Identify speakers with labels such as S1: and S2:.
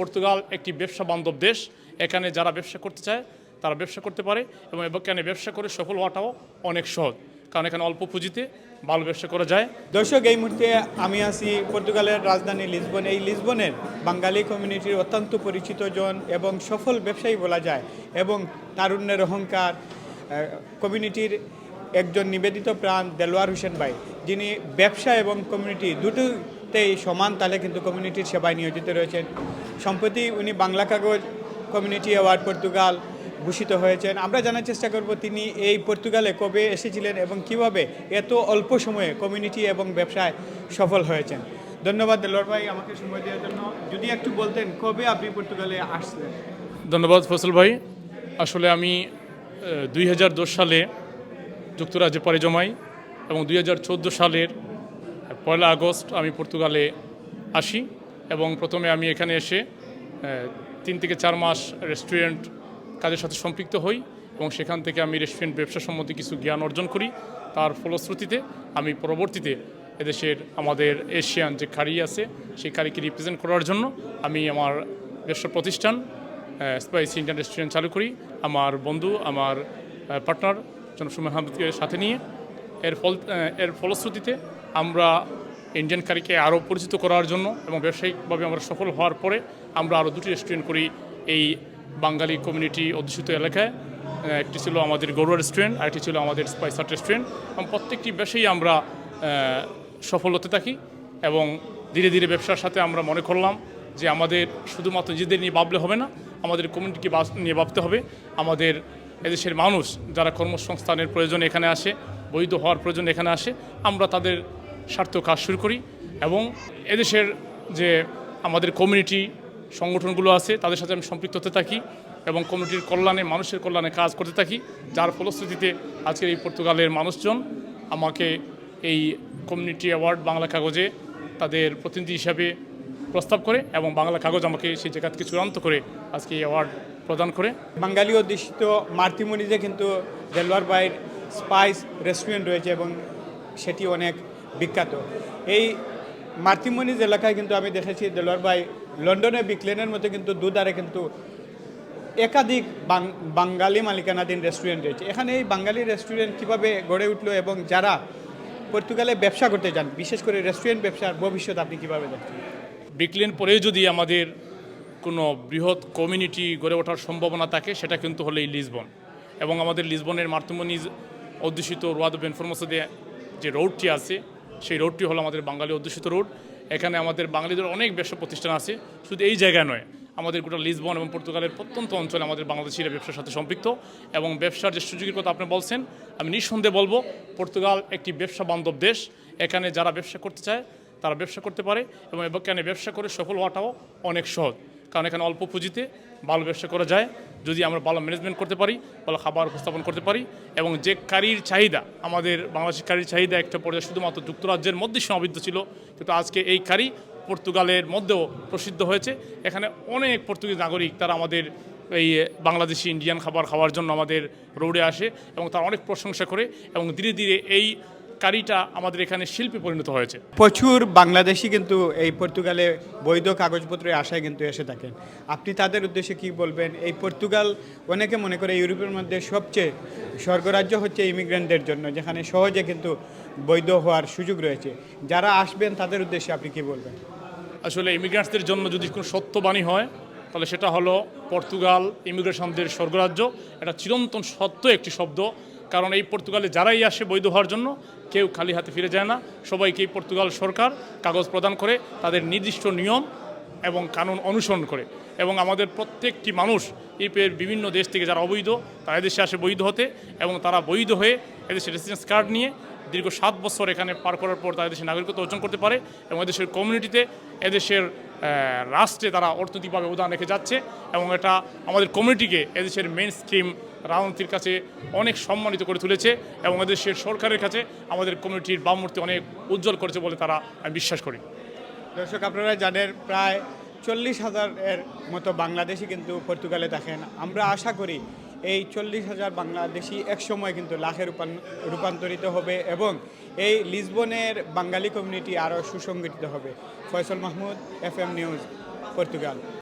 S1: Portugal একটি ব্যবসা বান্ধব দেশ। এখানে যারা ব্যবসা করতে চায়, তারা ব্যবসা করতে পারে এবং এখানে ব্যবসা করে সফল হওয়াটাও অনেক সহজ। কারণ এখানে অল্প পুঁজিতে ভালো ব্যবসা করা যায়।
S2: দর্শক, এই মুহূর্তে আমি আছি পর্তুগালের রাজধানী লিসবন। এই লিসবনের বাঙালি কমিউনিটির অত্যন্ত পরিচিত জন এবং সফল ব্যবসায়ী বলা যায় এবং তারুণ্যের অহংকার কমিউনিটির একজন নিবেদিত প্রাণ দেলোয়ার হোসেন ভাই। যিনি ব্যবসা এবং কমিউনিটি দুটোতেই সমান তালে কিন্তু কমিউনিটির সেবায় নিয়োজিত রয়েছেন। সম্প্রতি উনি বাংলা কাগজ কমিউনিটি অ্যাওয়ার্ড পর্তুগাল ভূষিত হয়েছেন। আমরা জানার চেষ্টা করব, তিনি এই পর্তুগালে কবে এসেছিলেন এবং কীভাবে এত অল্প সময়ে কমিউনিটি এবং ব্যবসায় সফল হয়েছেন। ধন্যবাদ দেলোয়ার ভাই আমাকে সময় দেওয়ার জন্য। যদি একটু বলতেন, কবে আপনি পর্তুগালে আসলেন?
S1: ধন্যবাদ ফসল ভাই। আসলে আমি দুই হাজার দশ সালে যুক্তরাজ্যে পরে জমাই এবং দুই হাজার চোদ্দ সালের পয়লা আগস্ট আমি পর্তুগালে আসি এবং প্রথমে আমি এখানে এসে তিন থেকে চার মাস রেস্টুরেন্ট কাজের সাথে সম্পৃক্ত হই এবং সেখান থেকে আমি রেস্টুরেন্ট ব্যবসা সম্বন্ধে কিছু জ্ঞান অর্জন করি। তার ফলশ্রুতিতে আমি পরবর্তীতে এদেশের আমাদের এশিয়ান যে খাড়ি আছে, সেই খাড়িকে রিপ্রেজেন্ট করার জন্য আমি আমার ব্যবসা প্রতিষ্ঠান স্পাইসি ইন্ডিয়ান রেস্টুরেন্ট চালু করি। আমার বন্ধু, আমার পার্টনার জনসুমান আহমেদকে সাথে নিয়ে এর ফল এর ফলশ্রুতিতে আমরা ইন্ডিয়ান কারিকে আরও পরিচিত করার জন্য এবং ব্যবসায়িকভাবে আমরা সফল হওয়ার পরে আমরা আরও দুটি রেস্টুরেন্ট করি এই বাঙালি কমিউনিটি অধ্যুষিত এলাকায়। একটি ছিল আমাদের গৌরব রেস্টুরেন্ট আর একটি ছিল আমাদের স্পাইসার রেস্টুরেন্ট। এবং প্রত্যেকটি ব্যবসায়ী আমরা সফল হতে থাকি এবং ধীরে ধীরে ব্যবসার সাথে আমরা মনে করলাম যে আমাদের শুধুমাত্র নিজেদের নিয়ে ভাবলে হবে না, আমাদের কমিউনিটিকে নিয়ে ভাবতে হবে। আমাদের এদেশের মানুষ যারা কর্মসংস্থানের প্রয়োজন এখানে আসে, বৈধ হওয়ার প্রয়োজন এখানে আসে, আমরা তাদের স্বার্থ কাজ শুরু করি এবং এদেশের যে আমাদের কমিউনিটি সংগঠনগুলো আছে, তাদের সাথে আমি সম্পৃক্ত হতে থাকি এবং কমিউনিটির কল্যাণে, মানুষের কল্যাণে কাজ করতে থাকি। যার ফলশ্রুতিতে আজকের এই পর্তুগালের মানুষজন আমাকে এই কমিউনিটি অ্যাওয়ার্ড বাংলা কাগজে তাদের প্রতিনিধি হিসাবে প্রস্তাব করে এবং বাংলা কাগজ আমাকে সেই জায়গা থেকে চূড়ান্ত করে আজকে এই অ্যাওয়ার্ড প্রদান করে।
S2: বাঙালি অধ্যুষিত মার্তিমণিতে কিন্তু দেলোয়ার বাইর স্পাইস রেস্টুরেন্ট রয়েছে এবং সেটি অনেক বিখ্যাত। এই মার্তিমণিজ এলাকায় কিন্তু আমি দেখেছি, দেলোয়ার ভাই লন্ডনে বিকলেনের মধ্যে কিন্তু দুধারে কিন্তু একাধিক বাঙালি মালিকানাধীন রেস্টুরেন্ট রয়েছে। এখানে এই বাঙালি রেস্টুরেন্ট কীভাবে গড়ে উঠল এবং যারা পর্তুগালে ব্যবসা করতে যান বিশেষ করে রেস্টুরেন্ট ব্যবসার ভবিষ্যৎ আপনি কীভাবে দেখছেন?
S1: বিকলেন পরে যদি আমাদের কোনো বৃহৎ কমিউনিটি গড়ে ওঠার সম্ভাবনা থাকে, সেটা কিন্তু হলো এই লিসবন। এবং আমাদের লিসবনের মার্তুমনিজ অধ্যুষিত রোয়াদ বেনফরমসদে যে রোডটি আছে সেই রোডটি হলো আমাদের বাঙালি অধ্যুষিত রোড। এখানে আমাদের বাঙালিদের অনেক ব্যবসা প্রতিষ্ঠান আছে। শুধু এই জায়গায় নয়, আমাদের গোটা লিসবন এবং পর্তুগালের প্রত্যন্ত অঞ্চলে আমাদের বাংলাদেশিরা ব্যবসার সাথে সম্পৃক্ত এবং ব্যবসার যে সুযোগের কথা আপনি বলছেন, আমি নিঃসন্দেহে বলব, পর্তুগাল একটি ব্যবসা বান্ধব দেশ। এখানে যারা ব্যবসা করতে চায়, তারা ব্যবসা করতে পারে এবং এখানে ব্যবসা করে সফল হওয়াটাও অনেক সহজ। কারণ এখানে অল্প পুঁজিতে ভালো ব্যবসা করা যায়। যদি আমরা ভালো ম্যানেজমেন্ট করতে পারি, ভালো খাবার উপস্থাপন করতে পারি এবং যে কারির চাহিদা, আমাদের বাংলাদেশের কারির চাহিদা একটা পর্যায়ে শুধুমাত্র যুক্তরাজ্যের মধ্যে সীমাবদ্ধ ছিল, কিন্তু আজকে এই কারি পর্তুগালের মধ্যেও প্রসিদ্ধ হয়েছে। এখানে অনেক পর্তুগিজ নাগরিক তারা আমাদের এই বাংলাদেশি ইন্ডিয়ান খাবার খাওয়ার জন্য আমাদের রোডে আসে এবং তারা অনেক প্রশংসা করে এবং ধীরে ধীরে এই কারিটা আমাদের এখানে শিল্পে পরিণত হয়েছে।
S2: প্রচুর বাংলাদেশি কিন্তু এই পর্তুগালে বৈধ কাগজপত্রের আশায় কিন্তু এসে থাকেন। আপনি তাদের উদ্দেশ্যে কি বলবেন? এই পর্তুগাল অনেকে মনে করে ইউরোপের মধ্যে সবচেয়ে স্বর্গরাজ্য হচ্ছে ইমিগ্রেন্টদের জন্য যেখানে সহজে কিন্তু বৈধ হওয়ার সুযোগ রয়েছে। যারা আসবেন তাদের উদ্দেশ্যে আপনি কি বলবেন?
S1: আসলে ইমিগ্রেন্টসদের জন্য যদি কোনো সত্যবাণী হয় তাহলে সেটা হলো পর্তুগাল ইমিগ্রেশনদের স্বর্গরাজ্য। এটা চিরন্তন সত্য একটি শব্দ। কারণ এই পর্তুগালে যারাই আসে বৈধ হওয়ার জন্য কেউ খালি হাতে ফিরে যায় না। সবাইকে এই পর্তুগাল সরকার কাগজ প্রদান করে, তাদের নির্দিষ্ট নিয়ম এবং কানুন অনুসরণ করে। এবং আমাদের প্রত্যেকটি মানুষ ইউরোপের বিভিন্ন দেশ থেকে যারা অবৈধ, তারা এদেশে আসে বৈধ হতে এবং তারা বৈধ হয়ে এদেশে রেসিডেন্স কার্ড নিয়ে দীর্ঘ সাত বছর এখানে পার করার পর তারা দেশের নাগরিকত্ব অর্জন করতে পারে এবং এদেশের কমিউনিটিতে এদেশের রাষ্ট্রে তারা অর্থনৈতিকভাবে অবদান রেখে যাচ্ছে এবং এটা আমাদের কমিউনিটিকে এদেশের মেন স্ট্রিম রাজনীতির কাছে অনেক সম্মানিত করে তুলেছে এবং এদেশের সরকারের কাছে আমাদের কমিউনিটির বামমূর্তি অনেক উজ্জ্বল করেছে বলে তারা আমি বিশ্বাস করি।
S2: দর্শক, আপনারা জানেন প্রায় চল্লিশ হাজারের মতো বাংলাদেশি কিন্তু পর্তুগালে থাকেন। আমরা আশা করি এই চল্লিশ হাজার বাংলাদেশি একসময় কিন্তু লাখে রূপান- রূপান্তরিত হবে এবং এই লিসবনের বাঙালি কমিউনিটি আরও সুসংগঠিত হবে। Faisal Mahmud F M news, Portugal.